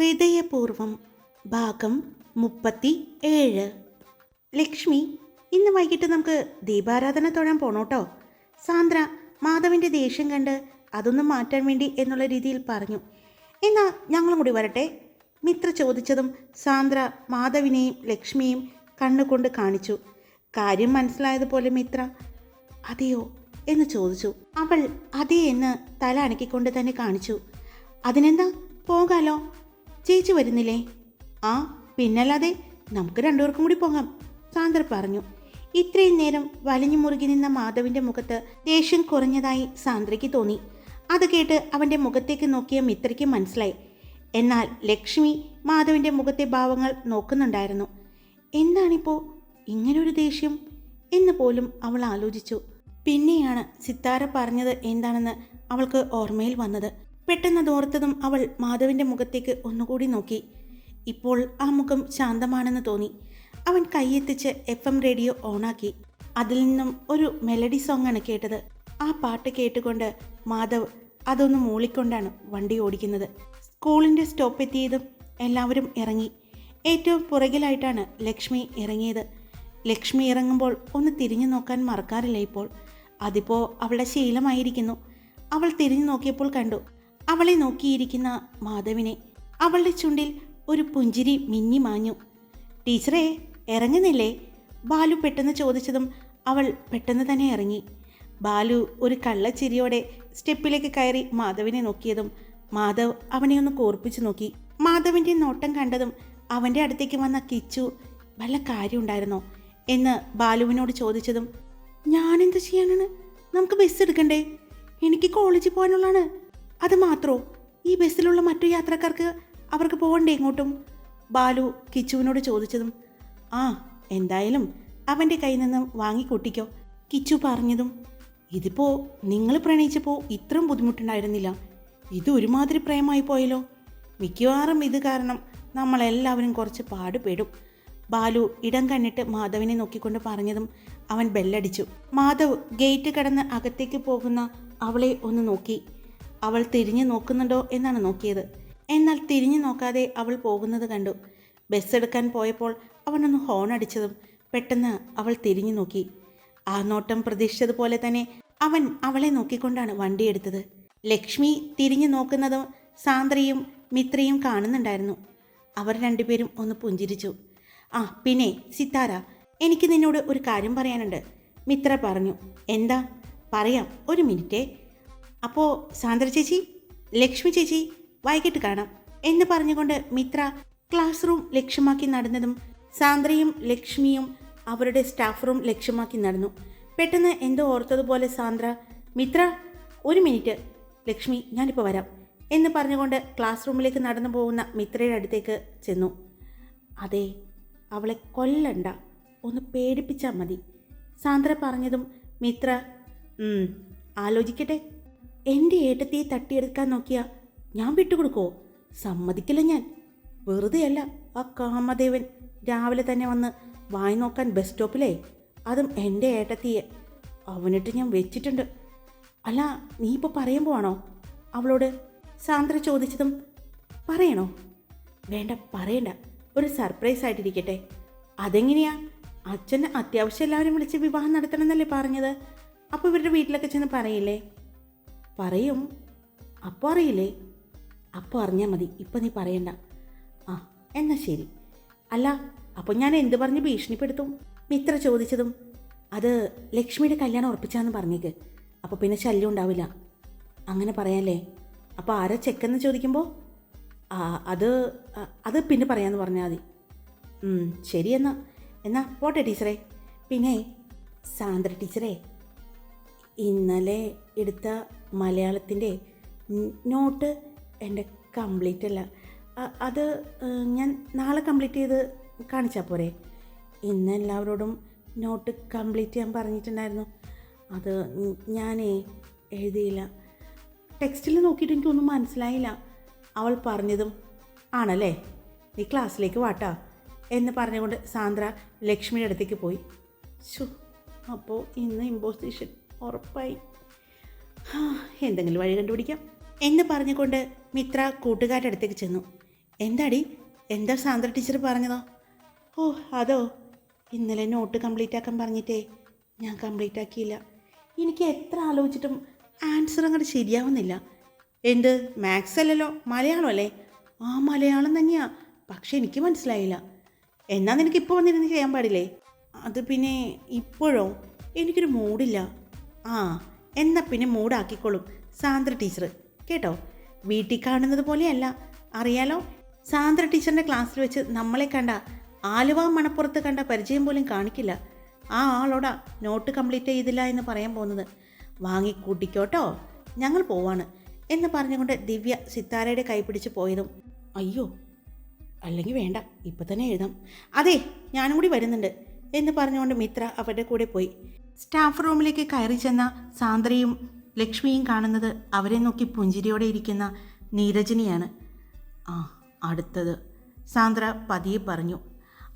ഹൃദയപൂർവം ഭാഗം മുപ്പത്തി ഏഴ് ലക്ഷ്മി ഇന്ന് വൈകിട്ട് നമുക്ക് ദീപാരാധന തൊഴാൻ പോണോട്ടോ സാന്ദ്ര മാധവിന്റെ ദേഷ്യം കണ്ട് അതൊന്നും മാറ്റാൻ വേണ്ടി എന്നുള്ള രീതിയിൽ പറഞ്ഞു. എന്നാൽ ഞങ്ങളും കൂടി വരട്ടെ. മിത്ര ചോദിച്ചതും സാന്ദ്ര മാധവിനെയും ലക്ഷ്മിയെയും കണ്ണുകൊണ്ട് കാണിച്ചു. കാര്യം മനസ്സിലായതുപോലെ മിത്ര അതെയോ? എന്ന് ചോദിച്ചു. അവൾ അതേ എന്ന് തല അനക്കിക്കൊണ്ട് തന്നെ കാണിച്ചു. അതിനെന്താ? പോകാലോ? ചേച്ചി വരുന്നില്ലേ? ആ പിന്നല്ലാതെ നമുക്ക് രണ്ടുപേർക്കും കൂടി പോകാം സാന്ദ്ര പറഞ്ഞു. ഇത്രയും നേരം വലിഞ്ഞു മുറുകി നിന്ന മാധവിന്റെ മുഖത്ത് ദേഷ്യം കുറഞ്ഞതായി സാന്ദ്രയ്ക്ക് തോന്നി. അത് കേട്ട് അവന്റെ മുഖത്തേക്ക് നോക്കിയ മിത്രയ്ക്ക് മനസ്സിലായി. എന്നാൽ ലക്ഷ്മി മാധവിന്റെ മുഖത്തെ ഭാവങ്ങൾ നോക്കുന്നുണ്ടായിരുന്നു. എന്താണിപ്പോൾ ഇങ്ങനൊരു ദേഷ്യം? എന്ന് പോലും അവൾ ആലോചിച്ചു. പിന്നെയാണ് സിത്താര പറഞ്ഞത് എന്താണെന്ന് അവൾക്ക് ഓർമ്മയിൽ വന്നത്. പെട്ടെന്ന് അതോർത്തതും അവൾ മാധവിന്റെ മുഖത്തേക്ക് ഒന്നുകൂടി നോക്കി. ഇപ്പോൾ ആ മുഖം ശാന്തമാണെന്ന് തോന്നി. അവൻ കൈയെത്തിച്ച് എഫ് എം റേഡിയോ ഓണാക്കി. അതിൽ നിന്നും ഒരു മെലഡി സോങ് ആണ് കേട്ടത്. ആ പാട്ട് കേട്ടുകൊണ്ട് മാധവ് അതൊന്ന് മൂളിക്കൊണ്ടാണ് വണ്ടി ഓടിക്കുന്നത്. സ്കൂളിന്റെ സ്റ്റോപ്പ് എത്തിയതും എല്ലാവരും ഇറങ്ങി. ഏറ്റവും പുറകിലായിട്ടാണ് ലക്ഷ്മി ഇറങ്ങിയത്. ലക്ഷ്മി ഇറങ്ങുമ്പോൾ ഒന്ന് തിരിഞ്ഞു നോക്കാൻ മറക്കാറില്ല ഇപ്പോൾ. അതിപ്പോൾ അവളുടെ ശീലമായിരിക്കുന്നു. അവൾ തിരിഞ്ഞു നോക്കിയപ്പോൾ കണ്ടു. അവളെ നോക്കിയിരിക്കുന്ന മാധവിനെ അവളുടെ ചുണ്ടിൽ ഒരു പുഞ്ചിരി മിന്നി മാഞ്ഞു. ടീച്ചറേ ഇറങ്ങുന്നില്ലേ? ബാലു പെട്ടെന്ന് ചോദിച്ചതും അവൾ പെട്ടെന്ന് തന്നെ ഇറങ്ങി. ബാലു ഒരു കള്ളച്ചിരിയോടെ സ്റ്റെപ്പിലേക്ക് കയറി മാധവിനെ നോക്കിയതും മാധവ് അവനെ ഒന്ന് കോർപ്പിച്ചു നോക്കി. മാധവിന്റെ നോട്ടം കണ്ടതും അവന്റെ അടുത്തേക്ക് വന്ന കിച്ചു വല്ല കാര്യമുണ്ടായിരുന്നോ? എന്ന് ബാലുവിനോട് ചോദിച്ചതും ഞാനെന്ത് ചെയ്യാനാണ്? നമുക്ക് ബസ് എടുക്കണ്ടേ? എനിക്ക് കോളേജിൽ പോകാനുള്ളതാണ്. അത് മാത്രോ? ഈ ബസ്സിലുള്ള മറ്റു യാത്രക്കാർക്ക് അവർക്ക് പോകണ്ടേ ഇങ്ങോട്ടും? ബാലു കിച്ചുവിനോട് ചോദിച്ചതും ആ എന്തായാലും അവന്റെ കയ്യിൽ നിന്ന് വാങ്ങിക്കൂട്ടിക്കോ കിച്ചു പറഞ്ഞതും ഇതിപ്പോൾ നിങ്ങൾ പ്രണയിച്ചപ്പോൾ ഇത്രയും ബുദ്ധിമുട്ടുണ്ടായിരുന്നില്ല. ഇത് ഒരുമാതിരി പ്രേമായി പോയല്ലോ. മിക്കവാറും ഇത് കാരണം നമ്മളെല്ലാവരും കുറച്ച് പാടുപെടും. ബാലു ഇടം കണ്ണിട്ട് മാധവിനെ നോക്കിക്കൊണ്ട് പറഞ്ഞതും അവൻ ബെല്ലടിച്ചു. മാധവ് ഗേറ്റ് കടന്ന് അകത്തേക്ക് പോകുന്ന അവളെ ഒന്ന് നോക്കി. അവൾ തിരിഞ്ഞു നോക്കുന്നുണ്ടോ എന്നാണ് നോക്കിയത്. എന്നാൽ തിരിഞ്ഞു നോക്കാതെ അവൾ പോകുന്നത് കണ്ടു. ബസ് എടുക്കാൻ പോയപ്പോൾ അവനൊന്ന് ഹോൺ അടിച്ചതും പെട്ടെന്ന് അവൾ തിരിഞ്ഞു നോക്കി. ആ നോട്ടം പ്രതീക്ഷിച്ചതുപോലെ തന്നെ അവൻ അവളെ നോക്കിക്കൊണ്ടാണ് വണ്ടിയെടുത്തത് ലക്ഷ്മി തിരിഞ്ഞു നോക്കുന്നതും സാന്ദ്രയും മിത്രയും കാണുന്നുണ്ടായിരുന്നു. അവർ രണ്ടുപേരും ഒന്ന് പുഞ്ചിരിച്ചു. ആ പിന്നെ സിത്താര എനിക്ക് നിന്നോട് ഒരു കാര്യം പറയാനുണ്ട് മിത്ര പറഞ്ഞു. എന്താ? പറയാം ഒരു മിനിറ്റേ. അപ്പോൾ സാന്ദ്ര ചേച്ചി ലക്ഷ്മി ചേച്ചി വൈകിട്ട് കാണാം എന്ന് പറഞ്ഞുകൊണ്ട് മിത്ര ക്ലാസ് റൂം ലക്ഷ്യമാക്കി നടന്നതും സാന്ദ്രയും ലക്ഷ്മിയും അവരുടെ സ്റ്റാഫ് റൂം ലക്ഷ്യമാക്കി നടന്നു. പെട്ടെന്ന് എന്തോ ഓർത്തതുപോലെ സാന്ദ്ര മിത്ര ഒരു മിനിറ്റ് ലക്ഷ്മി ഞാനിപ്പോൾ വരാം എന്ന് പറഞ്ഞുകൊണ്ട് ക്ലാസ് റൂമിലേക്ക് നടന്നു പോകുന്ന മിത്രയുടെ അടുത്തേക്ക് ചെന്നു. അതെ അവളെ കൊല്ലണ്ട ഒന്ന് പേടിപ്പിച്ചാൽ മതി. സാന്ദ്ര പറഞ്ഞതും മിത്ര "ഉം, ആലോചിക്കട്ടെ. എന്റെ ഏട്ടത്തിയെ തട്ടിയെടുക്കാൻ നോക്കിയാ ഞാൻ വിട്ടുകൊടുക്കോ സമ്മതിക്കില്ല ഞാൻ. വെറുതെയല്ല ആ കാമദേവൻ രാവിലെ തന്നെ വന്ന് വായി നോക്കാൻ ബസ് സ്റ്റോപ്പിലേ. അതും എന്റെ ഏട്ടത്തിയെ. അവനിട്ട് ഞാൻ വെച്ചിട്ടുണ്ട്. അല്ല നീ ഇപ്പോൾ പറയാൻ പോവാണോ? അവളോട് സാന്ദ്ര ചോദിച്ചതും പറയണോ? വേണ്ട പറയണ്ട. ഒരു സർപ്രൈസ് ആയിട്ടിരിക്കട്ടെ. അതെങ്ങനെയാ? അച്ഛൻ അത്യാവശ്യം എല്ലാവരും വിളിച്ച് വിവാഹം നടത്തണമെന്നല്ലേ പറഞ്ഞത്? അപ്പോൾ ഇവരുടെ വീട്ടിലൊക്കെ ചെന്ന് പറയില്ലേ? പറയും. അപ്പോൾ അറിയില്ലേ? അപ്പോൾ അറിഞ്ഞാൽ മതി. ഇപ്പം നീ പറയണ്ട. ആ എന്നാൽ ശരി. അല്ല അപ്പോൾ ഞാൻ എന്ത് പറഞ്ഞ് ഭീഷണിപ്പെടുത്തും? മിത്ര ചോദിച്ചതും അത് ലക്ഷ്മിയുടെ കല്യാണം ഉറപ്പിച്ചാന്ന് പറഞ്ഞേക്ക്. അപ്പോൾ പിന്നെ ശല്യം ഉണ്ടാവില്ല. അങ്ങനെ പറയാല്ലേ? അപ്പോൾ ആരാ ചെക്കെന്ന് ചോദിക്കുമ്പോൾ ആ അത് അത് പിന്നെ പറയാമെന്ന് പറഞ്ഞാൽ മതി. ശരി എന്നാ പോട്ടെ ടീച്ചറേ. പിന്നെ സാന്ദ്ര ടീച്ചറേ ഇന്നലെ എടുത്ത മലയാളത്തിന്റെ നോട്ട് എന്റെ കംപ്ലീറ്റ് അല്ല. അത് ഞാൻ നാളെ കംപ്ലീറ്റ് ചെയ്ത് കാണിച്ചാൽ പോരെ? ഇന്ന് എല്ലാവരോടും നോട്ട് കംപ്ലീറ്റ് ചെയ്യാൻ പറഞ്ഞിട്ടുണ്ടായിരുന്നു. അത് ഞാനേ എഴുതിയില്ല. ടെക്സ്റ്റിൽ നോക്കിയിട്ട് എനിക്കൊന്നും മനസ്സിലായില്ല. അവൾ പറഞ്ഞതും ആണല്ലേ? നീ ക്ലാസ്സിലേക്ക് വാട്ടാ എന്ന് പറഞ്ഞുകൊണ്ട് സാന്ദ്ര ലക്ഷ്മിയുടെ അടുത്തേക്ക് പോയി. ശു അപ്പോൾ ഇന്ന് ഇമ്പോസിഷൻ ഉറപ്പായി. എന്തെങ്കിലും വഴി കണ്ടുപിടിക്കാം. എന്ന് പറഞ്ഞുകൊണ്ട് മിത്ര കൂട്ടുകാരുടെ അടുത്തേക്ക് ചെന്നു. എന്താടി? എന്താ സാന്ദ്ര ടീച്ചർ പറഞ്ഞതോ? ഓ അതോ. ഇന്നലെ നോട്ട് കംപ്ലീറ്റ് ആക്കാൻ പറഞ്ഞിട്ടേ ഞാൻ കംപ്ലീറ്റ് ആക്കിയില്ല. എനിക്ക് എത്ര ആലോചിച്ചിട്ടും ആൻസർ അങ്ങോട്ട് ശരിയാവുന്നില്ല. എന്ത് മാത്സ് അല്ലല്ലോ മലയാളം അല്ലേ? ആ മലയാളം തന്നെയാ. പക്ഷെ എനിക്ക് മനസ്സിലായില്ല. എന്നാൽ നിനക്ക് ഇപ്പോൾ വന്നിരുന്ന് ചെയ്യാൻ പാടില്ലേ? അത് പിന്നെ ഇപ്പോഴോ? എനിക്കൊരു മൂഡില്ല. ആ എന്നാ പിന്നെ മൂടാക്കിക്കൊള്ളും സാന്ദ്ര ടീച്ചർ കേട്ടോ? വീട്ടിൽ കാണുന്നത് പോലെയല്ല. അറിയാലോ? സാന്ദ്ര ടീച്ചറിന്റെ ക്ലാസ്സിൽ വെച്ച് നമ്മളെ കണ്ട ആലുവ മണപ്പുറത്ത് കണ്ട പരിചയം പോലും കാണിക്കില്ല. ആ ആളോടാ നോട്ട് കംപ്ലീറ്റ് ചെയ്തില്ല എന്ന് പറയാൻ പോകുന്നത്. വാങ്ങി കൂട്ടിക്കോട്ടോ. ഞങ്ങൾ പോവാണ് എന്ന് പറഞ്ഞുകൊണ്ട് ദിവ്യ സിത്താരയുടെ കൈ പിടിച്ച് പോയതും അയ്യോ അല്ലെങ്കിൽ വേണ്ട ഇപ്പം തന്നെ എഴുതാം. അതെ ഞാനും കൂടി വരുന്നുണ്ട് എന്ന് പറഞ്ഞുകൊണ്ട് മിത്ര അവരുടെ കൂടെ പോയി. സ്റ്റാഫ് റൂമിലേക്ക് കയറി ചെന്ന സാന്ദ്രയും ലക്ഷ്മിയും കാണുന്നത് അവരെ നോക്കി പുഞ്ചിരിയോടെ ഇരിക്കുന്ന നീരജിനിയാണ്. ആ അടുത്തത്. സാന്ദ്ര പതിയെ പറഞ്ഞു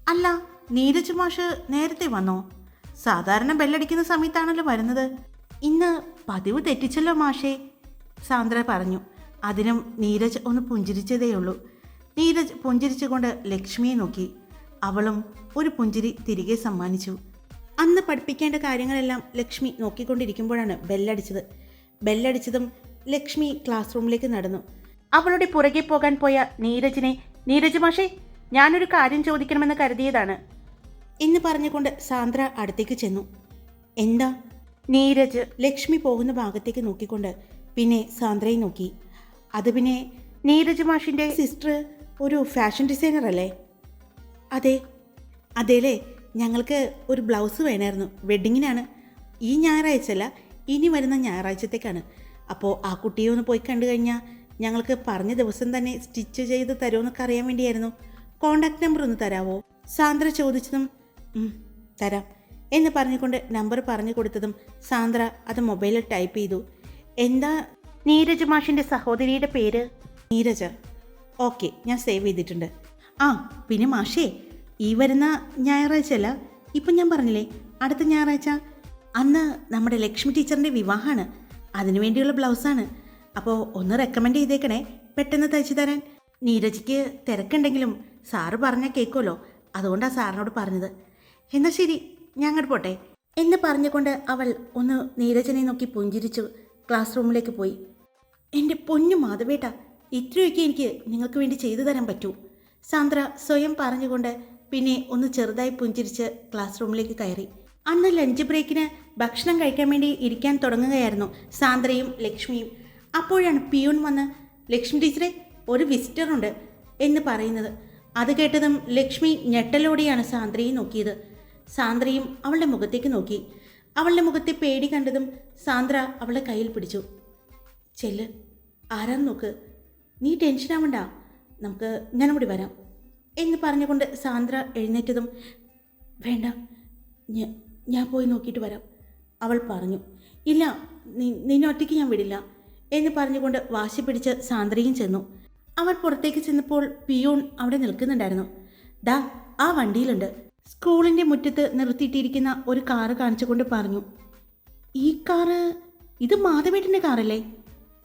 അല്ല നീരജ് മാഷ് നേരത്തെ വന്നോ? സാധാരണ ബെല്ലടിക്കുന്ന സമയത്താണല്ലോ വരുന്നത്. ഇന്ന് പതിവ് തെറ്റിച്ചല്ലോ മാഷേ. സാന്ദ്ര പറഞ്ഞു അതിനും നീരജ് ഒന്ന് പുഞ്ചിരിച്ചതേയുള്ളൂ നീരജ് പുഞ്ചിരിച്ചുകൊണ്ട് ലക്ഷ്മിയെ നോക്കി. അവളും ഒരു പുഞ്ചിരി തിരികെ സമ്മാനിച്ചു. അന്ന് പഠിപ്പിക്കേണ്ട കാര്യങ്ങളെല്ലാം ലക്ഷ്മി നോക്കിക്കൊണ്ടിരിക്കുമ്പോഴാണ് ബെല്ലടിച്ചത്. ബെല്ലടിച്ചതും ലക്ഷ്മി ക്ലാസ് റൂമിലേക്ക് നടന്നു. അവളുടെ പുറകെ പോകാൻ പോയ നീരജിനെ നീരജ് മാഷേ ഞാനൊരു കാര്യം ചോദിക്കണമെന്ന് കരുതിയതാണ്. എന്ന് പറഞ്ഞുകൊണ്ട് സാന്ദ്ര അടുത്തേക്ക് ചെന്നു. എന്താ? നീരജ്. ലക്ഷ്മി പോകുന്ന ഭാഗത്തേക്ക് നോക്കിക്കൊണ്ട് പിന്നെ സാന്ദ്രയെ നോക്കി. അത് പിന്നെ നീരജ് മാഷിന്റെ സിസ്റ്റർ ഒരു ഫാഷൻ ഡിസൈനർ അല്ലേ? അതെ അതേലേ ഞങ്ങൾക്ക് ഒരു ബ്ലൗസ് വേണമായിരുന്നു. വെഡിങ്ങിനാണ്. ഈ ഞായറാഴ്ച അല്ല ഇനി വരുന്ന ഞായറാഴ്ചത്തേക്കാണ്. അപ്പോൾ ആ കുട്ടിയെ ഒന്ന് പോയി കണ്ടു കഴിഞ്ഞാൽ ഞങ്ങൾക്ക് പറഞ്ഞ ദിവസം തന്നെ സ്റ്റിച്ച് ചെയ്ത് തരുമെന്നൊക്കെ അറിയാൻ വേണ്ടിയായിരുന്നു. കോണ്ടാക്ട് നമ്പർ ഒന്ന് തരാവോ? സാന്ദ്ര ചോദിച്ചതും തരാം. എന്ന് പറഞ്ഞുകൊണ്ട് നമ്പർ പറഞ്ഞു കൊടുത്തതും സാന്ദ്ര അത് മൊബൈലിൽ ടൈപ്പ് ചെയ്തു. എന്താ? നീരജ് മാഷിന്റെ സഹോദരിയുടെ പേര്? നീരജ്. ഓക്കെ ഞാൻ സേവ് ചെയ്തിട്ടുണ്ട്. ആ പിന്നെ മാഷേ ഈ വരുന്ന ഞായറാഴ്ച അല്ല ഇപ്പം ഞാൻ പറഞ്ഞില്ലേ അടുത്ത ഞായറാഴ്ച. അന്ന് നമ്മുടെ ലക്ഷ്മി ടീച്ചറിന്റെ വിവാഹമാണ്. അതിനു വേണ്ടിയുള്ള ബ്ലൗസാണ്. അപ്പോൾ ഒന്ന് റെക്കമെൻഡ് ചെയ്തേക്കണേ പെട്ടെന്ന് തയ്ച്ചു തരാൻ. നീരജിക്ക് തിരക്കുണ്ടെങ്കിലും സാറ് പറഞ്ഞാൽ കേൾക്കുമല്ലോ അതുകൊണ്ടാണ് സാറിനോട് പറഞ്ഞത്. എന്നാൽ ശരി ഞാൻ അങ്ങോട്ട് പോട്ടെ. എന്ന് പറഞ്ഞുകൊണ്ട് അവൾ ഒന്ന് നീരജനെ നോക്കി പുഞ്ചിരിച്ചു ക്ലാസ് റൂമിലേക്ക് പോയി. എന്റെ പൊന്നു മാധവേട്ട ഇത്രയൊക്കെ എനിക്ക് നിങ്ങൾക്ക് വേണ്ടി ചെയ്തു തരാൻ പറ്റൂ. സാന്ദ്ര സ്വയം പറഞ്ഞുകൊണ്ട് പിന്നെ ഒന്ന് ചെറുതായി പുഞ്ചിരിച്ച് ക്ലാസ് റൂമിലേക്ക് കയറി. അന്ന് ലഞ്ച് ബ്രേക്കിന് ഭക്ഷണം കഴിക്കാൻ വേണ്ടി ഇരിക്കാൻ തുടങ്ങുകയായിരുന്നു സാന്ദ്രയും ലക്ഷ്മിയും. അപ്പോഴാണ് പിയൂൺ വന്ന് ലക്ഷ്മി ടീച്ചറെ ഒരു വിസിറ്റർ ഉണ്ട് എന്ന് പറയുന്നത്. അത് കേട്ടതും ലക്ഷ്മി ഞെട്ടലോടെയാണ് സാന്ദ്രയെ നോക്കിയത്. സാന്ദ്രയും അവളുടെ മുഖത്തേക്ക് നോക്കി. അവളുടെ മുഖത്തെ പേടി കണ്ടതും സാന്ദ്ര അവളെ കയ്യിൽ പിടിച്ചു. ചെല്ല് ആരാന്ന് നോക്ക്. നീ ടെൻഷൻ ആവണ്ട. നമുക്ക് ഞാനവിടെ വരാം. എന്ന് പറഞ്ഞുകൊണ്ട് സാന്ദ്ര എഴുന്നേറ്റതും വേണ്ട ഞാൻ പോയി നോക്കിയിട്ട് വരാം. അവൾ പറഞ്ഞു ഇല്ല നിന്നെ ഒറ്റയ്ക്ക് ഞാൻ വിടില്ല എന്ന് പറഞ്ഞുകൊണ്ട് വാശി പിടിച്ച് സാന്ദ്രയും ചെന്നു. അവൾ പുറത്തേക്ക് ചെന്നപ്പോൾ പിയൂൺ അവിടെ നിൽക്കുന്നുണ്ടായിരുന്നു. ദാ ആ വണ്ടിയിലുണ്ട്. സ്കൂളിന്റെ മുറ്റത്ത് നിർത്തിയിട്ടിരിക്കുന്ന ഒരു കാറ് കാണിച്ചുകൊണ്ട് പറഞ്ഞു ഈ കാറ് ഇത് മാധവേട്ടന്റെ കാറല്ലേ?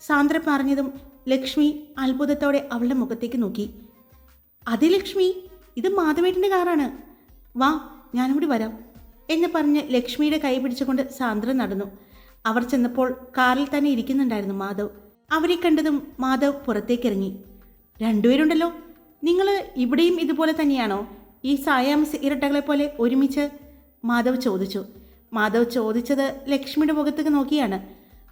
സാന്ദ്ര പറഞ്ഞതും ലക്ഷ്മി അത്ഭുതത്തോടെ അവളുടെ മുഖത്തേക്ക് നോക്കി. അതെ ലക്ഷ്മി ഇത് മാധവേട്ടന്റെ കാറാണ്. വാ ഞാനിവിടെ വരാം. എന്ന് പറഞ്ഞ് ലക്ഷ്മിയുടെ കൈ പിടിച്ചുകൊണ്ട് സാന്ദ്ര നടന്നു. അവർ ചെന്നപ്പോൾ കാറിൽ തന്നെ ഇരിക്കുന്നുണ്ടായിരുന്നു മാധവ്. അവരെ കണ്ടതും മാധവ് പുറത്തേക്കിറങ്ങി. രണ്ടുപേരുണ്ടല്ലോ. നിങ്ങൾ ഇവിടെയും ഇതുപോലെ തന്നെയാണോ? ഈ സായാംസ് ഇരട്ടകളെ പോലെ ഒരുമിച്ച്? മാധവ് ചോദിച്ചു. മാധവ് ചോദിച്ചത് ലക്ഷ്മിയുടെ മുഖത്തേക്ക് നോക്കിയാണ്.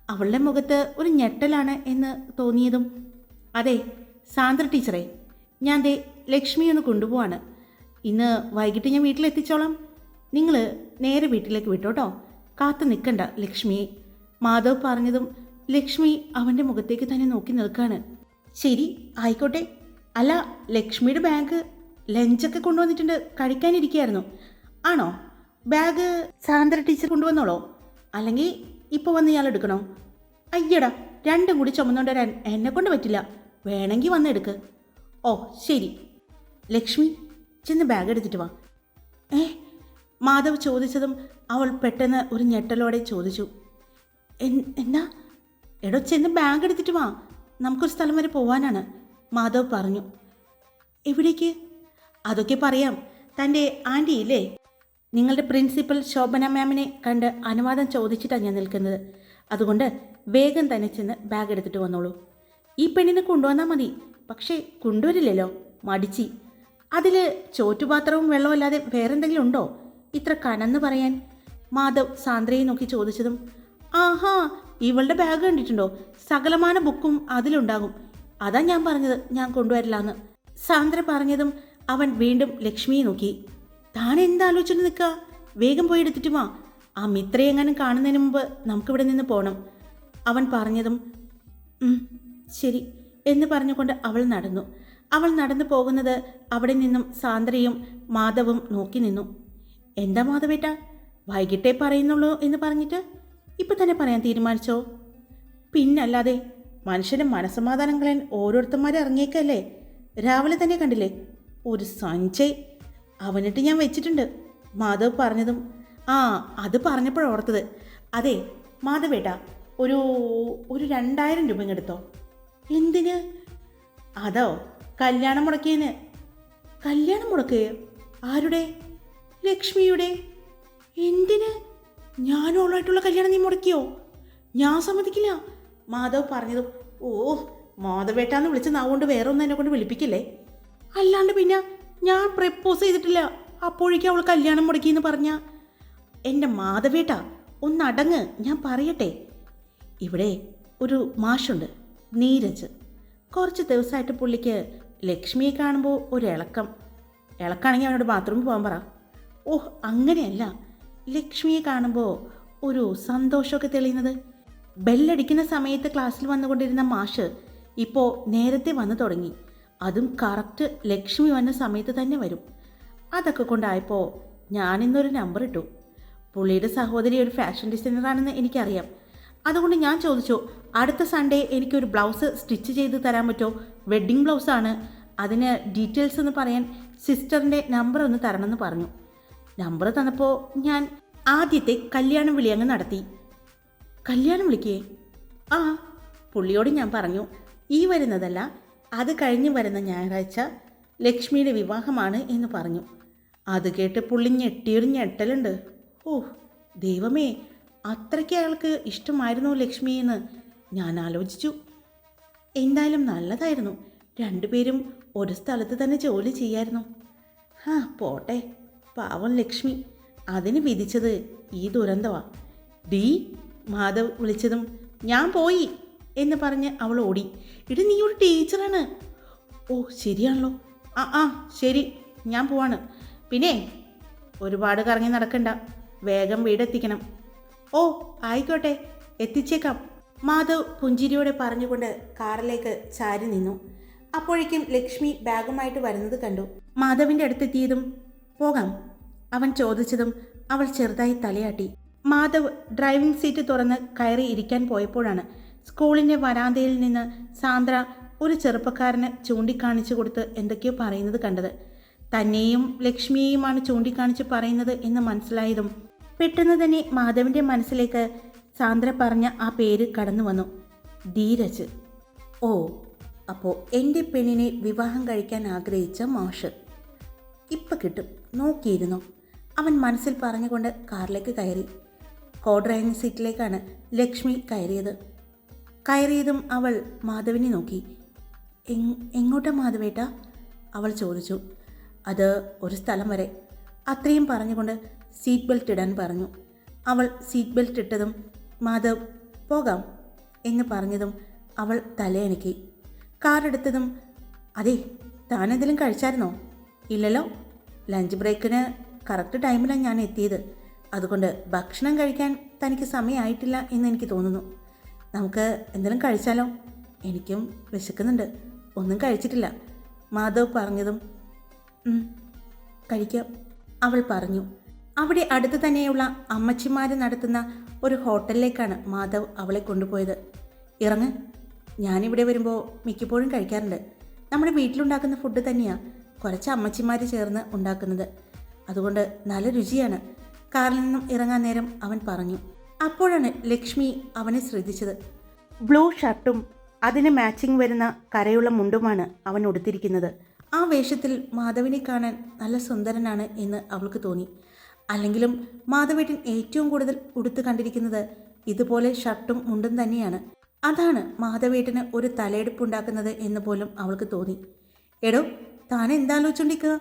അവളുടെ മുഖത്ത് ഒരു ഞെട്ടലാണ് എന്ന് തോന്നിയതും. അതെ സാന്ദ്ര ടീച്ചറെ. ഞാൻ ദേ ലക്ഷ്മി ഒന്ന് കൊണ്ടുപോവാണ്. ഇന്ന് വൈകിട്ട് ഞാൻ വീട്ടിലെത്തിച്ചോളാം. നിങ്ങൾ നേരെ വീട്ടിലേക്ക് വിട്ടോട്ടോ. കാത്തു നിൽക്കണ്ട ലക്ഷ്മിയെ മാധവ് പറഞ്ഞതും ലക്ഷ്മി അവന്റെ മുഖത്തേക്ക് തന്നെ നോക്കി നിൽക്കുകയാണ് ശരി ആയിക്കോട്ടെ. അല്ല ലക്ഷ്മിയുടെ ബാഗ് ലഞ്ചൊക്കെ കൊണ്ടുവന്നിട്ടുണ്ട്. കഴിക്കാനിരിക്കുകയായിരുന്നു. ആണോ? ബാഗ് സാന്ദ്ര ടീച്ചർ കൊണ്ടുവന്നോളോ? അല്ലെങ്കിൽ ഇപ്പോൾ വന്ന് ഇയാൾ എടുക്കണോ? അയ്യടാ രണ്ടും കൂടി ചുമന്നുകൊണ്ട് വരാൻ എന്നെ കൊണ്ട് പറ്റില്ല. വേണമെങ്കിൽ വന്നെടുക്ക്. ഓ ശരി. ലക്ഷ്മി ചെന്ന് ബാഗ് എടുത്തിട്ട് വാ. ഏ മാധവ് ചോദിച്ചതും അവൾ പെട്ടെന്ന് ഒരു ഞെട്ടലോടെ ചോദിച്ചു. "എൻ- എന്നാ? എടോ ചെന്ന് ബാഗ് എടുത്തിട്ട് വാ. നമുക്കൊരു സ്ഥലം വരെ പോവാനാണ്. മാധവ് പറഞ്ഞു. എവിടേക്ക്? അതൊക്കെ പറയാം. തന്റെ ആന്റി ഇല്ലേ? നിങ്ങളുടെ പ്രിൻസിപ്പൽ ശോഭന മാമിനെ കണ്ട് അനുവാദം ചോദിച്ചിട്ടാണ് ഞാൻ നിൽക്കുന്നത്. അതുകൊണ്ട് വേഗം തന്നെ ചെന്ന് ബാഗ് എടുത്തിട്ട് വന്നോളൂ. ഈ പെണ്ണിനെ കൊണ്ടുവന്നാൽ മതി. പക്ഷേ കൊണ്ടുവരില്ലല്ലോ. മടിച്ചി. അതിൽ ചോറ്റുപാത്രവും വെള്ളമല്ലാതെ വേറെന്തെങ്കിലും ഉണ്ടോ? ഇത്ര കനന്ന് പറയാൻ. മാധവ് സാന്ദ്രയെ നോക്കി ചോദിച്ചതും ആഹാ ഇവളുടെ ബാഗ് കണ്ടിട്ടുണ്ടോ? സകലമാന ബുക്കും അതിലുണ്ടാകും. അതാ ഞാൻ പറഞ്ഞത് ഞാൻ കൊണ്ടുവരില്ലാന്ന്. സാന്ദ്ര പറഞ്ഞതും അവൻ വീണ്ടും ലക്ഷ്മിയെ നോക്കി. താൻ എന്താലോചിച്ചിട്ട് നിൽക്കുക വേഗം പോയി എടുത്തിട്ട് വാ. ആ മിത്രയെങ്ങാനും കാണുന്നതിന് മുമ്പ് നമുക്കിവിടെ നിന്ന് പോകണം അവൻ പറഞ്ഞതും ശരി എന്ന് പറഞ്ഞുകൊണ്ട് അവൾ നടന്നു. അവൾ നടന്നു പോകുന്നത് അവിടെ നിന്നും സാന്ദ്രയും മാധവും നോക്കി നിന്നു. എന്താ മാധവേട്ട? വൈകിട്ടേ പറയുന്നുള്ളൂ എന്ന് പറഞ്ഞിട്ട് ഇപ്പം തന്നെ പറയാൻ തീരുമാനിച്ചോ? പിന്നല്ലാതെ മനുഷ്യന് മനസ്സമാധാനം കളയാൻ ഓരോരുത്തന്മാരെ ഇറങ്ങിയേക്കല്ലേ? രാവിലെ തന്നെ കണ്ടില്ലേ? ഒരു സഞ്ചയ് അവനിട്ട് ഞാൻ വെച്ചിട്ടുണ്ട് മാധവ് പറഞ്ഞതും. ആ അത് പറഞ്ഞപ്പോഴോർത്തത് അതെ മാധവേട്ട ഒരു ഒരു രണ്ടായിരം രൂപ ഇങ്ങെടുത്തോ എന്തിന്? അതോ കല്യാണം മുടക്കിയെന്ന് കല്യാണം മുടക്ക്? ആരുടെ? ലക്ഷ്മിയുടെ. എന്തിന്? ഞാനോളായിട്ടുള്ള കല്യാണം നീ മുടക്കിയോ? ഞാൻ സമ്മതിക്കില്ല. മാധവ് പറഞ്ഞത് ഓ മാധവേട്ടാന്ന് വിളിച്ച് നാവുകൊണ്ട് വേറെ ഒന്നും എന്നെ കൊണ്ട് വിളിപ്പിക്കില്ലേ? അല്ലാണ്ട് പിന്നെ ഞാൻ പ്രപ്പോസ് ചെയ്തിട്ടില്ല. അപ്പോഴേക്കും അവൾ കല്യാണം മുടക്കിയെന്ന് പറഞ്ഞ. എന്റെ മാധവേട്ട ഒന്നടങ്ങ് ഞാൻ പറയട്ടെ. ഇവിടെ ഒരു മാഷുണ്ട് നീരജ്. കുറച്ച് ദിവസമായിട്ട് പുള്ളിക്ക് ലക്ഷ്മിയെ കാണുമ്പോൾ ഒരു ഇളക്കം ഇളക്കാണെങ്കിൽ അവനോട് ബാത്റൂമിൽ പോകാൻ പറ. ഓഹ് അങ്ങനെയല്ല. ലക്ഷ്മിയെ കാണുമ്പോൾ ഒരു സന്തോഷമൊക്കെ തെളിയുന്നത്. ബെല്ലടിക്കുന്ന സമയത്ത് ക്ലാസ്സിൽ വന്നുകൊണ്ടിരുന്ന മാഷ് ഇപ്പോൾ നേരത്തെ വന്നു തുടങ്ങി. അതും കറക്റ്റ് ലക്ഷ്മി വന്ന സമയത്ത് തന്നെ വരും. അതൊക്കെ കൊണ്ടായപ്പോൾ ഞാനിന്നൊരു നമ്പർ ഇട്ടു. പുള്ളിയുടെ സഹോദരി ഒരു ഫാഷൻ ഡിസൈനറാണെന്ന് എനിക്കറിയാം. അതുകൊണ്ട് ഞാൻ ചോദിച്ചു അടുത്ത സൺഡേ എനിക്കൊരു ബ്ലൗസ് സ്റ്റിച്ച് ചെയ്ത് തരാൻ പറ്റുമോ വെഡ്ഡിങ് ബ്ലൗസാണ് അതിന് ഡീറ്റെയിൽസ് എന്ന് പറയാൻ സിസ്റ്ററിന്റെ നമ്പർ ഒന്ന് തരണമെന്ന് പറഞ്ഞു. നമ്പർ തന്നപ്പോൾ ഞാൻ ആദ്യത്തെ കല്യാണം വിളി അങ്ങ് നടത്തി. കല്യാണം വിളിക്കേ? ആ. പുള്ളിയോട് ഞാൻ പറഞ്ഞു ഈ വരുന്നതല്ല അത് കഴിഞ്ഞ് വരുന്ന ഞായറാഴ്ച ലക്ഷ്മിയുടെ വിവാഹമാണ് എന്ന് പറഞ്ഞു. അത് കേട്ട് പുള്ളി ഞെട്ടിയൊരു ഞെട്ടലുണ്ട്. ഓ ദൈവമേ അത്രയ്ക്ക് അയാൾക്ക് ഇഷ്ടമായിരുന്നു ലക്ഷ്മിയെന്ന് ഞാൻ ആലോചിച്ചു. എന്തായാലും നല്ലതായിരുന്നു. രണ്ടുപേരും ഒരു സ്ഥലത്ത് തന്നെ ജോലി ചെയ്യായിരുന്നു. ആ പോട്ടെ. പാവം ലക്ഷ്മി. അതിന് വിധിച്ചത് ഈ ദുരന്തമാ ഡീ മാധവ് വിളിച്ചതും ഞാൻ പോയി എന്ന് പറഞ്ഞ് അവൾ ഓടി. ഇടി നീ ഒരു ടീച്ചറാണ്. ഓ ശരിയാണല്ലോ. ആ ആ ശരി. ഞാൻ പോവാണ്. പിന്നെ ഒരുപാട് കറങ്ങി നടക്കണ്ട. വേഗം വീടെത്തിക്കണം. ഓ ആയിക്കോട്ടെ. എത്തിച്ചേക്കാം. മാധവ് പുഞ്ചിരിയോടെ പറഞ്ഞുകൊണ്ട് കാറിലേക്ക് ചാരി നിന്നു. അപ്പോഴേക്കും ലക്ഷ്മി ബാഗുമായിട്ട് വരുന്നത് കണ്ടു. മാധവിന്റെ അടുത്തെത്തിയതും പോകാം. അവൻ ചോദിച്ചതും അവൾ ചെറുതായി തലയാട്ടി. മാധവ് ഡ്രൈവിംഗ് സീറ്റ് തുറന്ന് കയറി ഇരിക്കാൻ പോയപ്പോഴാണ് സ്കൂളിന്റെ വരാന്തയിൽ നിന്ന് സാന്ദ്ര ഒരു ചെറുപ്പക്കാരന് ചൂണ്ടിക്കാണിച്ചു കൊടുത്ത് എന്തൊക്കെയോ പറയുന്നത് കണ്ടത്. തന്നെയും ലക്ഷ്മിയെയുമാണ് ചൂണ്ടിക്കാണിച്ച് പറയുന്നത് എന്ന് മനസ്സിലായതും പെട്ടെന്ന് തന്നെ മാധവിന്റെ മനസ്സിലേക്ക് സാന്ദ്ര പറഞ്ഞ ആ പേര് കടന്നു വന്നു. ധീരജ്. ഓ അപ്പോൾ എന്റെ പെണ്ണിനെ വിവാഹം കഴിക്കാൻ ആഗ്രഹിച്ച മാഷ്. ഇപ്പം കിട്ടും. നോക്കിയിരുന്നു. അവൻ മനസ്സിൽ പറഞ്ഞുകൊണ്ട് കാറിലേക്ക് കയറി. കോ ഡ്രൈവിംഗ് സീറ്റിലേക്കാണ് ലക്ഷ്മി കയറിയത്. കയറിയതും അവൾ മാധവിനെ നോക്കി. എങ് എങ്ങോട്ടാ മാധവേട്ട? അവൾ ചോദിച്ചു. അത് ഒരു സ്ഥലം വരെ. അത്രയും പറഞ്ഞുകൊണ്ട് സീറ്റ് ബെൽറ്റ് ഇടാൻ പറഞ്ഞു. അവൾ സീറ്റ് ബെൽറ്റ് ഇട്ടതും മാധവ് പോകാം എന്ന് പറഞ്ഞതും അവൾ തലയണക്കി കാർ എടുത്തതും അതെ താനെന്തെങ്കിലും കഴിച്ചായിരുന്നോ? ഇല്ലല്ലോ ലഞ്ച് ബ്രേക്കിന് കറക്റ്റ് ടൈമിലാണ് ഞാൻ എത്തിയത്. അതുകൊണ്ട് ഭക്ഷണം കഴിക്കാൻ തനിക്ക് സമയമായിട്ടില്ല എന്ന് എനിക്ക് തോന്നുന്നു. നമുക്ക് എന്തെങ്കിലും കഴിച്ചാലോ? എനിക്കും വിശക്കുന്നുണ്ട്. ഒന്നും കഴിച്ചിട്ടില്ല മാധവ് പറഞ്ഞതും "ഉം, കഴിക്കാം അവൾ പറഞ്ഞു. അവിടെ അടുത്ത് തന്നെയുള്ള അമ്മച്ചിമാർ നടത്തുന്ന ഒരു ഹോട്ടലിലേക്കാണ് മാധവ് അവളെ കൊണ്ടുപോയത്. ഇറങ്ങ്. ഞാനിവിടെ വരുമ്പോൾ മിക്കപ്പോഴും കഴിക്കാറുണ്ട്. നമ്മുടെ വീട്ടിലുണ്ടാക്കുന്ന ഫുഡ് തന്നെയാണ് കുറച്ച് അമ്മച്ചിമാർ ചേർന്ന് ഉണ്ടാക്കുന്നത്. അതുകൊണ്ട് നല്ല രുചിയാണ്. കാറിൽ നിന്നും ഇറങ്ങാൻ നേരം അവൻ പറഞ്ഞു. അപ്പോഴാണ് ലക്ഷ്മി അവനെ ശ്രദ്ധിച്ചത്. ബ്ലൂ ഷർട്ടും അതിന് മാച്ചിങ് വരുന്ന കരയുള്ള മുണ്ടുമാണ് അവൻ ഉടുത്തിരിക്കുന്നത്. ആ വേഷത്തിൽ മാധവിനെ കാണാൻ നല്ല സുന്ദരനാണ് എന്ന് അവൾക്ക് തോന്നി. അല്ലെങ്കിലും മാധവേട്ടൻ ഏറ്റവും കൂടുതൽ ഉടുത്ത് കണ്ടിരിക്കുന്നത് ഇതുപോലെ ഷർട്ടും മുണ്ടും തന്നെയാണ്. അതാണ് മാധവേട്ടന് ഒരു തലയെടുപ്പുണ്ടാക്കുന്നത് എന്ന് പോലും അവൾക്ക് തോന്നി. എടോ താൻ എന്താലോചിച്ചോണ്ടിരിക്കുക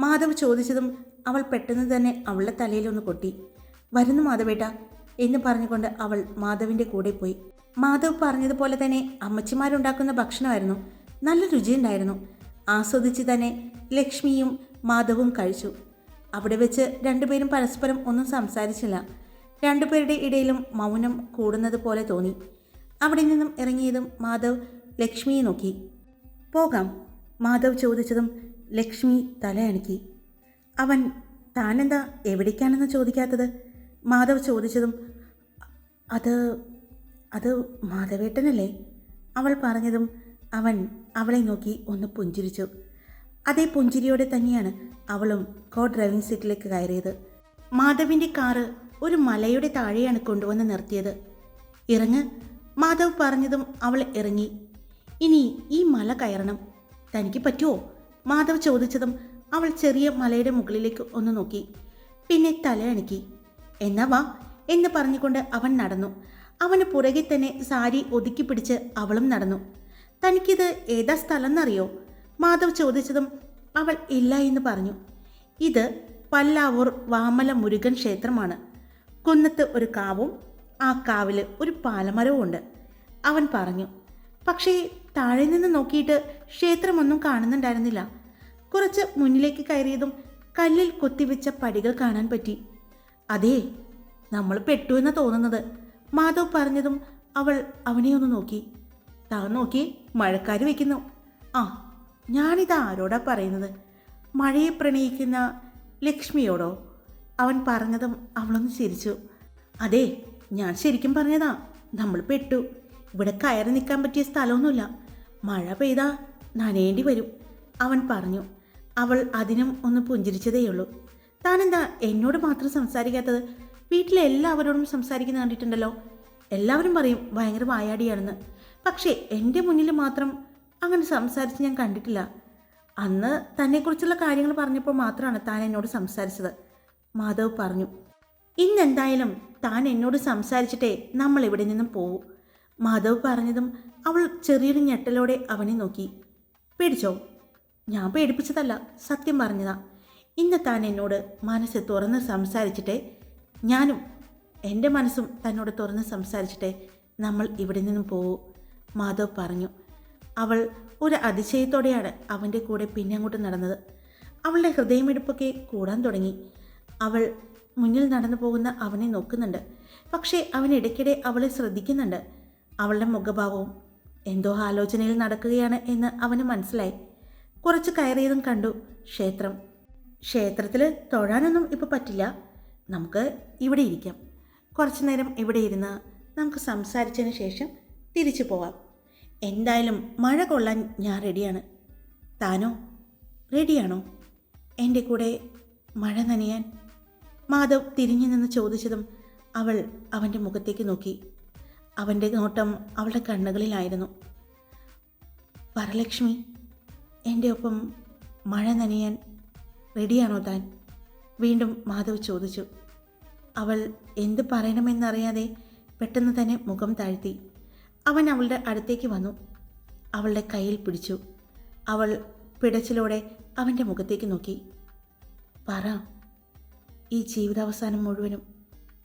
മാധവ് ചോദിച്ചതും അവൾ പെട്ടെന്ന് തന്നെ അവളുടെ തലയിലൊന്ന് കൊട്ടി വരുന്നു മാധവേട്ട എന്ന് പറഞ്ഞുകൊണ്ട് അവൾ മാധവിന്റെ കൂടെ പോയി. മാധവ് പറഞ്ഞതുപോലെ തന്നെ അമ്മച്ചിമാരുണ്ടാക്കുന്ന ഭക്ഷണമായിരുന്നു. നല്ല രുചിയുണ്ടായിരുന്നു. ആസ്വദിച്ച് തന്നെ ലക്ഷ്മിയും മാധവും കഴിച്ചു. അവിടെ വെച്ച് രണ്ടുപേരും പരസ്പരം ഒന്നും സംസാരിച്ചില്ല. രണ്ടുപേരുടെ ഇടയിലും മൗനം കൂടുന്നത് പോലെ തോന്നി. അവിടെ നിന്നും ഇറങ്ങിയതും മാധവ് ലക്ഷ്മിയെ നോക്കി. പോകാം മാധവ് ചോദിച്ചതും ലക്ഷ്മി തലയണക്കി. അവൻ താനെന്താ എവിടേക്കാണെന്ന് ചോദിക്കാത്തത്? മാധവ് ചോദിച്ചതും അത് അത് മാധവേട്ടനല്ലേ? അവൾ പറഞ്ഞതും അവൻ അവളെ നോക്കി ഒന്ന് പുഞ്ചിരിച്ചു. അതേ പുഞ്ചിരിയോടെ തന്നെയാണ് അവളും കോ ഡ്രൈവിംഗ് സീറ്റിലേക്ക് കയറിയത്. മാധവിന്റെ കാറ് ഒരു മലയുടെ താഴെയാണ് കൊണ്ടുവന്ന് നിർത്തിയത്. ഇറങ്ങ് മാധവ് പറഞ്ഞതും അവൾ ഇറങ്ങി. ഇനി ഈ മല കയറണം. തനിക്ക് പറ്റുമോ മാധവ് ചോദിച്ചതും അവൾ ചെറിയ മലയുടെ മുകളിലേക്ക് ഒന്ന് നോക്കി. പിന്നെ തലയണക്കി. എന്നാ വാ എന്ന് പറഞ്ഞുകൊണ്ട് അവൻ നടന്നു. അവന് പുറകെ തന്നെ സാരി ഒതുക്കി പിടിച്ച് അവളും നടന്നു. തനിക്കിത് ഏതാ സ്ഥലം എന്നറിയോ? മാധവ് ചോദിച്ചതും അവൾ ഇല്ല എന്ന് പറഞ്ഞു. ഇത് പല്ലാവൂർ വാമല മുരുകൻ ക്ഷേത്രമാണ്. കുന്നത്ത് ഒരു കാവും ആ കാവിൽ ഒരു പാലമരവും ഉണ്ട് അവൻ പറഞ്ഞു. പക്ഷേ താഴെ നിന്ന് നോക്കിയിട്ട് ക്ഷേത്രമൊന്നും കാണുന്നുണ്ടായിരുന്നില്ല. കുറച്ച് മുന്നിലേക്ക് കയറിയതും കല്ലിൽ കൊത്തിവെച്ച പടികൾ കാണാൻ പറ്റി. അതേ നമ്മൾ പെട്ടു എന്ന് തോന്നുന്നത് മാധവ് പറഞ്ഞതും അവൾ അവനെ ഒന്ന് നോക്കി. താൻ നോക്കി മഴക്കാർ വയ്ക്കുന്നു ആ ഞാനിത് ആരോടാ പറയുന്നത്? മഴയെ പ്രണയിക്കുന്ന ലക്ഷ്മിയോടോ? അവൻ പറഞ്ഞതും അവളൊന്ന് ചിരിച്ചു. അതെ ഞാൻ ശരിക്കും പറഞ്ഞതാ. നമ്മൾ പെട്ടു. ഇവിടെ കയറി നിൽക്കാൻ പറ്റിയ സ്ഥലമൊന്നുമില്ല. മഴ പെയ്താ നനയേണ്ടി വരും. അവൻ പറഞ്ഞു. അവൾ അതിനും ഒന്ന് പുഞ്ചിരിച്ചതേയുള്ളൂ. താനെന്താ എന്നോട് മാത്രം സംസാരിക്കാത്തത്? വീട്ടിലെ എല്ലാവരോടും സംസാരിക്കുന്ന കണ്ടിട്ടുണ്ടല്ലോ. എല്ലാവരും പറയും ഭയങ്കര വായാടിയാണെന്ന്. പക്ഷേ എന്റെ മുന്നിൽ മാത്രം അങ്ങനെ സംസാരിച്ച് ഞാൻ കണ്ടിട്ടില്ല. അന്ന് തന്നെക്കുറിച്ചുള്ള കാര്യങ്ങൾ പറഞ്ഞപ്പോൾ മാത്രമാണ് താൻ എന്നോട് സംസാരിച്ചത്. മാധവ് പറഞ്ഞു ഇന്നെന്തായാലും താൻ എന്നോട് സംസാരിച്ചിട്ടേ നമ്മൾ ഇവിടെ നിന്നും പോവൂ. മാധവ് പറഞ്ഞതും അവൾ ചെറിയൊരു ഞെട്ടലോടെ അവനെ നോക്കി. പേടിച്ചോ? ഞാൻ പേടിപ്പിച്ചതല്ല സത്യം പറഞ്ഞതാ. ഇന്ന് താൻ എന്നോട് മനസ്സ് തുറന്ന് സംസാരിച്ചിട്ടേ ഞാനും എന്റെ മനസ്സും തന്നോട് തുറന്ന് സംസാരിച്ചിട്ടേ നമ്മൾ ഇവിടെ നിന്നും പോവൂ. മാധവ് പറഞ്ഞു അവൾ ഒരു അതിശയത്തോടെയാണ് അവന്റെ കൂടെ പിന്നെ അങ്ങോട്ട് നടന്നത്. അവളുടെ ഹൃദയമിടിപ്പൊക്കെ കൂടാൻ തുടങ്ങി. അവൾ മുന്നിൽ നടന്നു പോകുന്ന അവനെ നോക്കുന്നുണ്ട്. പക്ഷേ അവൻ ഇടയ്ക്കിടെ അവളെ ശ്രദ്ധിക്കുന്നുണ്ട്. അവളുടെ മുഖഭാവവും എന്തോ ആലോചനയിൽ നടക്കുകയാണ് എന്ന് അവന് മനസ്സിലായി. കുറച്ച് കയറിയതും കണ്ടു. ക്ഷേത്രം. ക്ഷേത്രത്തിൽ തൊഴാനൊന്നും ഇപ്പോൾ പറ്റില്ല. നമുക്ക് ഇവിടെ ഇരിക്കാം. കുറച്ചു നേരം ഇവിടെ ഇരുന്ന് നമുക്ക് സംസാരിച്ചതിന് ശേഷം തിരിച്ചു പോവാം. എന്തായാലും മഴ കൊള്ളാൻ ഞാൻ റെഡിയാണ്. താനോ? റെഡിയാണോ? എന്റെ കൂടെ മഴ നനയാൻ? മാധവ് തിരിഞ്ഞു നിന്ന് ചോദിച്ചതും അവൾ അവന്റെ മുഖത്തേക്ക് നോക്കി. അവന്റെ നോട്ടം അവളുടെ കണ്ണുകളിലായിരുന്നു. വരലക്ഷ്മി എന്റെ ഒപ്പം മഴ നനയാൻ റെഡിയാണോ താൻ? വീണ്ടും മാധവ് ചോദിച്ചു. അവൾ എന്ത് പറയണമെന്നറിയാതെ പെട്ടെന്ന് തന്നെ മുഖം താഴ്ത്തി. അവൻ അവളുടെ അടുത്തേക്ക് വന്നു. അവളുടെ കയ്യിൽ പിടിച്ചു. അവൾ പിടച്ചിലോടെ അവന്റെ മുഖത്തേക്ക് നോക്കി. പറ ഈ ജീവിതാവസാനം മുഴുവനും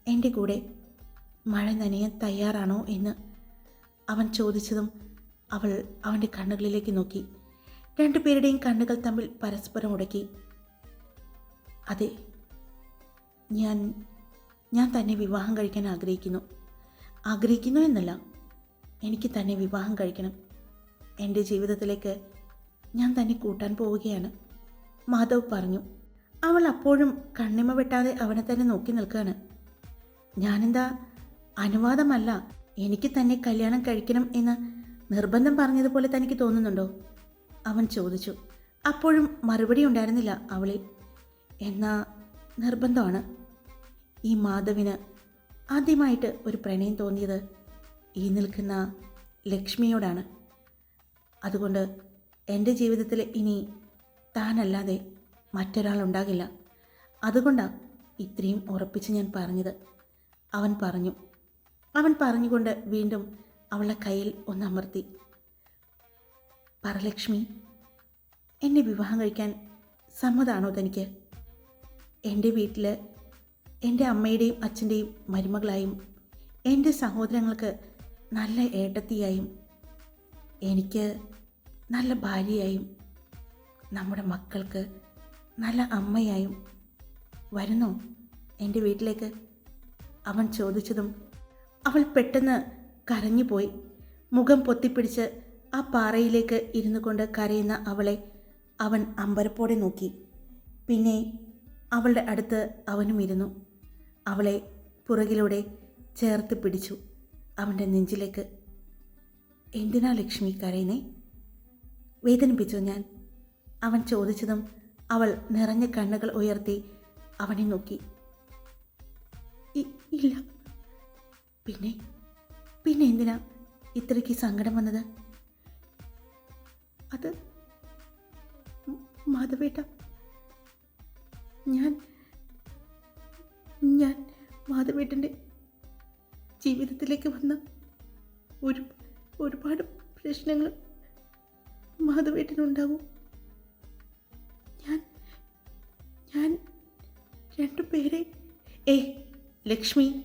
എന്റെ കൂടെ മഴ നനയാൻ തയ്യാറാണോ എന്ന് അവൻ ചോദിച്ചതും അവൾ അവന്റെ കണ്ണുകളിലേക്ക് നോക്കി. രണ്ടുപേരുടെയും കണ്ണുകൾ തമ്മിൽ പരസ്പരം ഉടക്കി. അതെ ഞാൻ ഞാൻ തന്നെ വിവാഹം കഴിക്കാൻ ആഗ്രഹിക്കുന്നു. ആഗ്രഹിക്കുന്നു എന്നല്ല എനിക്ക് തന്നെ വിവാഹം കഴിക്കണം. എന്റെ ജീവിതത്തിലേക്ക് ഞാൻ തന്നെ കൂട്ടാൻ പോവുകയാണ്. മാധവ് പറഞ്ഞു അവൾ അപ്പോഴും കണ്ണിമ വെട്ടാതെ അവനെ തന്നെ നോക്കി നിൽക്കുകയാണ്. ഞാനെന്താ അനുവാദമല്ല എനിക്ക് തന്നെ കല്യാണം കഴിക്കണം എന്ന് നിർബന്ധം പറഞ്ഞതുപോലെ തനിക്ക് തോന്നുന്നുണ്ടോ? അവൻ ചോദിച്ചു അപ്പോഴും മറുപടി ഉണ്ടായിരുന്നില്ല അവളിൽ. എന്നാ നിർബന്ധമാണ്. ഈ മാധവിന് ആദ്യമായിട്ട് ഒരു പ്രണയം തോന്നിയത് ഈ നിൽക്കുന്ന ലക്ഷ്മിയോടാണ്. അതുകൊണ്ട് എന്റെ ജീവിതത്തിൽ ഇനി താനല്ലാതെ മറ്റൊരാളുണ്ടാകില്ല. അതുകൊണ്ടാണ് ഇത്രയും ഉറപ്പിച്ച് ഞാൻ പറഞ്ഞത്. അവൻ പറഞ്ഞു. അവൻ പറഞ്ഞുകൊണ്ട് വീണ്ടും അവളെ കയ്യിൽ ഒന്നമർത്തി പറലക്ഷ്മി എന്നെ വിവാഹം കഴിക്കാൻ സമ്മതാണോ തനിക്ക്? എന്റെ വീട്ടിൽ എന്റെ അമ്മയുടെയും അച്ഛന്റെയും മരുമകളായും എന്റെ സഹോദരങ്ങൾക്ക് നല്ല ഏട്ടത്തിയായും എനിക്ക് നല്ല ഭാര്യയായും നമ്മുടെ മക്കൾക്ക് നല്ല അമ്മയായും വരുന്നു. എന്റെ വീട്ടിലേക്ക് അവൻ ചോദിച്ചതും അവൾ പെട്ടെന്ന് കരഞ്ഞുപോയി. മുഖം പൊത്തിപ്പിടിച്ച് ആ പാറയിലേക്ക് ഇരുന്നു കൊണ്ട് കരയുന്ന അവളെ അവൻ അമ്പരപ്പോടെ നോക്കി. പിന്നെ അവളുടെ അടുത്ത് അവനും ഇരുന്നു അവളെ പുറകിലൂടെ ചേർത്ത് പിടിച്ചു. അവന്റെ നെഞ്ചിലേക്ക് എന്തിനാ ലക്ഷ്മി കരയുന്നേ? വേദനിപ്പിച്ചു ഞാൻ? അവൻ ചോദിച്ചതും അവൾ നിറഞ്ഞ കണ്ണുകൾ ഉയർത്തി അവനെ നോക്കി. "ഇ- ഇല്ല. പിന്നെ പിന്നെ എന്തിനാ ഇത്രയ്ക്ക് സങ്കടം വന്നത്? അത് മാധവേട്ട ഞാൻ ഞാൻ മാധവേട്ടന്റെ ജീവിതത്തിലേക്ക് വന്ന ഒരു ഒരുപാട് പ്രശ്നങ്ങൾ മാധവേട്ടനുണ്ടാവും. ഞാൻ ഞാൻ രണ്ടു പേരെ ഏ ലക്ഷ്മി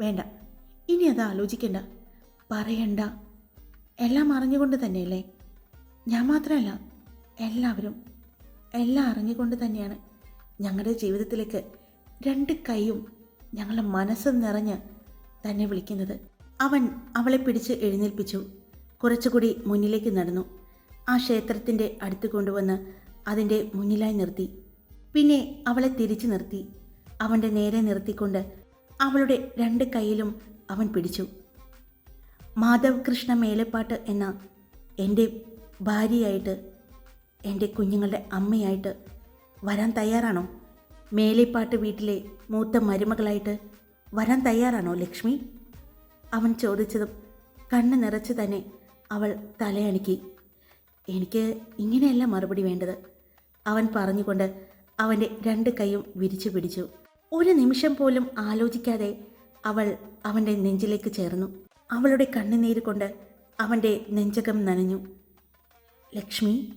വേണ്ട. ഇനി അത് ആലോചിക്കണ്ട. പറയണ്ട. എല്ലാം അറിഞ്ഞുകൊണ്ട് തന്നെയല്ലേ? ഞാൻ മാത്രമല്ല എല്ലാവരും എല്ലാം അറിഞ്ഞുകൊണ്ട് തന്നെയാണ് ഞങ്ങളുടെ ജീവിതത്തിലേക്ക് രണ്ട് കൈയും ഞങ്ങളുടെ മനസ്സ് നിറഞ്ഞ് തന്നെ വിളിക്കുന്നത്. അവൻ അവളെ പിടിച്ച് എഴുന്നേൽപ്പിച്ചു. കുറച്ചുകൂടി മുന്നിലേക്ക് നടന്നു. ആ ക്ഷേത്രത്തിന്റെ അടുത്ത് കൊണ്ടുവന്ന് അതിന്റെ മുന്നിലായി നിർത്തി. പിന്നെ അവളെ തിരിച്ചു നിർത്തി. അവന്റെ നേരെ നിർത്തിക്കൊണ്ട് അവളുടെ രണ്ട് കൈയിലും അവൻ പിടിച്ചു. മാധവ് കൃഷ്ണ മേലപ്പാട്ട് എന്ന എന്റെ ഭാര്യയായിട്ട് എന്റെ കുഞ്ഞുങ്ങളുടെ അമ്മയായിട്ട് വരാൻ തയ്യാറാണോ? മേലേപ്പാട്ട് വീട്ടിലെ മൂത്ത മരുമകളായിട്ട് വരാൻ തയ്യാറാണോ ലക്ഷ്മി? അവൻ ചോദിച്ചതും കണ്ണ് നിറച്ച് തന്നെ അവൾ തലയണുക്കി. എനിക്ക് ഇങ്ങനെയല്ല മറുപടി വേണ്ടത്. അവൻ പറഞ്ഞുകൊണ്ട് അവന്റെ രണ്ട് കൈയും വിരിച്ചു പിടിച്ചു. ഒരു നിമിഷം പോലും ആലോചിക്കാതെ അവൾ അവന്റെ നെഞ്ചിലേക്ക് ചേർന്നു. അവളുടെ കണ്ണുനീര് കൊണ്ട് അവന്റെ നെഞ്ചകം നനഞ്ഞു. ലക്ഷ്മി?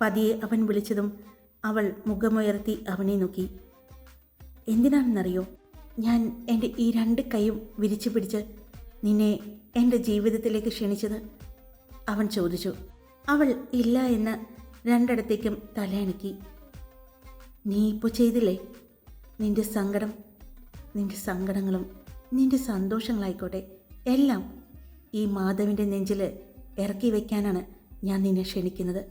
പതിയെ അവൻ വിളിച്ചതും അവൾ മുഖമുയർത്തി അവനെ നോക്കി. എന്തിനാണെന്നറിയോ? ഞാൻ എന്റെ ഈ രണ്ട് കൈയും വിരിച്ചു പിടിച്ച് നിന്നെ എന്റെ ജീവിതത്തിലേക്ക് ക്ഷണിച്ചത് അവൻ ചോദിച്ചു. അവൾ ഇല്ല എന്ന് രണ്ടിടത്തേക്കും തലയണക്കി. നീ ഇപ്പോൾ ചെയ്തില്ലേ? നിന്റെ സങ്കടം നിന്റെ സങ്കടങ്ങളും നിന്റെ സന്തോഷങ്ങളായിക്കോട്ടെ. എല്ലാം ഈ മാധവിന്റെ നെഞ്ചിൽ ഇറക്കി വയ്ക്കാനാണ് ഞാൻ നിന്നെ ക്ഷണിക്കുന്നത്.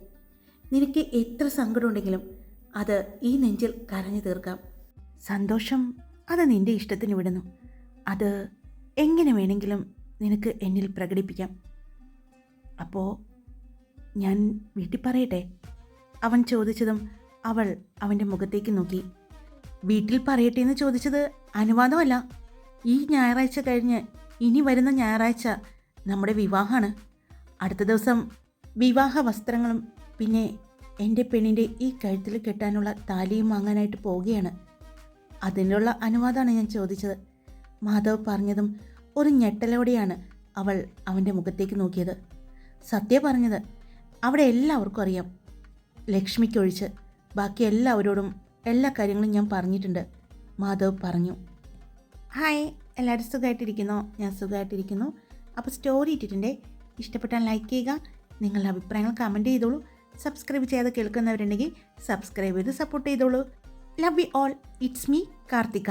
നിനക്ക് എത്ര സങ്കടമുണ്ടെങ്കിലും അത് ഈ നെഞ്ചിൽ കരഞ്ഞു തീർക്കാം. സന്തോഷം അത് നിന്റെ ഇഷ്ടത്തിന് വിടുന്നു. അത് എങ്ങനെ വേണമെങ്കിലും നിനക്ക് എന്നിൽ പ്രകടിപ്പിക്കാം. അപ്പോൾ ഞാൻ വീട്ടിൽ പറയട്ടെ? അവൻ ചോദിച്ചതും അവൾ അവന്റെ മുഖത്തേക്ക് നോക്കി. വീട്ടിൽ പറയട്ടെ എന്ന് ചോദിച്ചത് അനുവാദമല്ല. ഈ ഞായറാഴ്ച കഴിഞ്ഞ് ഇനി വരുന്ന ഞായറാഴ്ച നമ്മുടെ വിവാഹമാണ്. അടുത്ത ദിവസം വിവാഹ വസ്ത്രങ്ങളും പിന്നെ എന്റെ പെണ്ണിന്റെ ഈ കഴുത്തിൽ കെട്ടാനുള്ള താലിയും വാങ്ങാനായിട്ട് പോവുകയാണ്. അതിനുള്ള അനുവാദമാണ് ഞാൻ ചോദിച്ചത്. മാധവ് പറഞ്ഞതും ഒരു ഞെട്ടലോടെയാണ് അവൾ അവന്റെ മുഖത്തേക്ക് നോക്കിയത്. സത്യ പറഞ്ഞത് അവിടെ എല്ലാവർക്കും അറിയാം. ലക്ഷ്മിക്കൊഴിച്ച് ബാക്കി എല്ലാവരോടും എല്ലാ കാര്യങ്ങളും ഞാൻ പറഞ്ഞിട്ടുണ്ട് മാധവ് പറഞ്ഞു. ഹായ് എല്ലാവരും സുഖമായിട്ടിരിക്കുന്നോ? ഞാൻ സുഖമായിട്ടിരിക്കുന്നു. അപ്പോൾ സ്റ്റോറി ഇട്ടിട്ടുണ്ട്. ഇഷ്ടപ്പെട്ടാൽ ലൈക്ക് ചെയ്യുക. നിങ്ങളുടെ അഭിപ്രായങ്ങൾ കമന്റ് ചെയ്തോളൂ. സബ്സ്ക്രൈബ് ചെയ്യാതെ കേൾക്കുന്നവരുണ്ടെങ്കിൽ സബ്സ്ക്രൈബ് ചെയ്ത് സപ്പോർട്ട് ചെയ്തോളൂ. love you all it's me Karthika